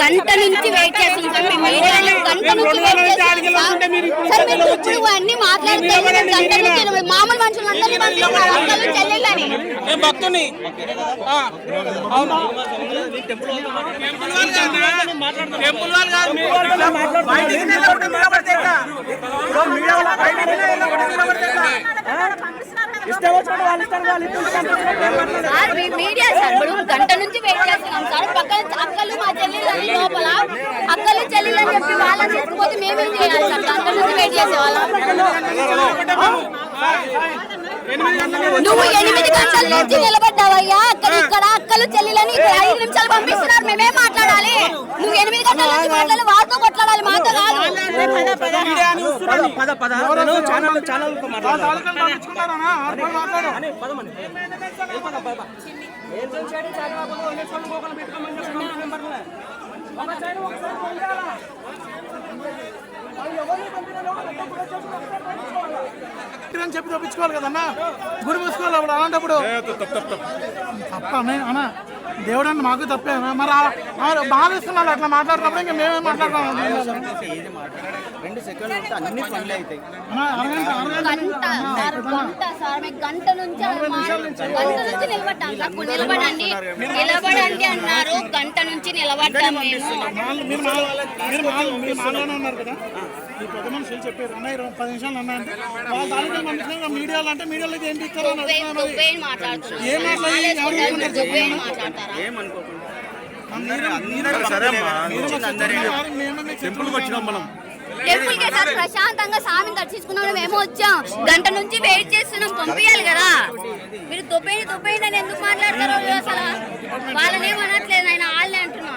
గంట నుంచి వెయిట్ చేస్తున్నాం మీడియాలో గంట నుంచి వెయిట్ అన్ని మామూలు మనుషులు అందరినీ నేను భక్తుని? అవును. టెంపుల్ వాళ్ళు కాదు మీడియా. సార్ మీ మీడియా సార్ ఇప్పుడు గంట నుంచి వెయిట్ చేస్తున్నాం సార్. పక్కన అక్కలు మా చెల్లెళ్ళని లోపల అక్కలు చెల్లెళ్ళని చెప్పి వాళ్ళని చెప్పిపోతే మేమేం చేయాలి సార్? గంట నుంచి వెయిట్ చేసేవాళ్ళం. నువ్వు ఎనిమిది గంటల నుంచి నిలబడ్డావయ్యా. అక్కడ ఇక్కడ అక్కలు చెల్లెలని ఇక్కడ ఐదు నిమిషాలు పంపిస్తున్నారు. మేమేం మాట్లాడాలి? నువ్వు ఎనిమిది గంటల నుంచి మాట్లాడాలి. వారితో కొట్లాడాలి. మాతో కాదు. మీడియాని చూస్తున్నాను. పద పద నేను ఛానల్ ఛానల్తో ఆ మాట్లాడాలి తాలూకాలు పంపించుకున్నారన్నా? ఆర్పాటు మాట్లాడు. అని చెప్పి తప్పించుకోవాలి కదన్నా గురి మూసుకోవాలి అప్పుడు అలాంటప్పుడు తప్ప అన్న మాకు తప్పే అన్న. మరి బాధిస్తున్నారు అట్లా మాట్లాడుతున్నప్పుడు ఇంకా మేమే మాట్లాడతాం? రెండు సెకండ్లు ఉంటే అన్ని పనులు అవుతాయి అన్న, అరగంట అరగంట గంట సార్ గంట సార్ మీకు గంట నుంచి గంట నుంచి నిలబడండి నిలబడండి. అన్నారు గంట నుంచి నిలబడ్డాం ఈ పెద్ద మనుషులు చెప్పారు? అన్న ఇరవై పది నిమిషాలు అన్న అంటే వాళ్ళ తాలూకా పంపించిన మీడియాలో అంటే మీడియాలో ఏంటి ఇస్తారు. దుబ్బేని మాట్లాడుతున్నారు? ఏం టెంపుల్కి వచ్చినాం మనం. టెంపుల్కి సార్ ప్రశాంతంగా స్వామిని దర్శించుకున్నాం మేము వచ్చాం. గంట నుంచి వెయిట్ చేస్తున్నాం పంపించాలి కదా. మీరు దుబ్బేని దుబ్బేని అని ఎందుకు మాట్లాడతారో అసలు వాళ్ళని ఏమనట్లేదు ఆయన వాళ్ళని అంటున్నా.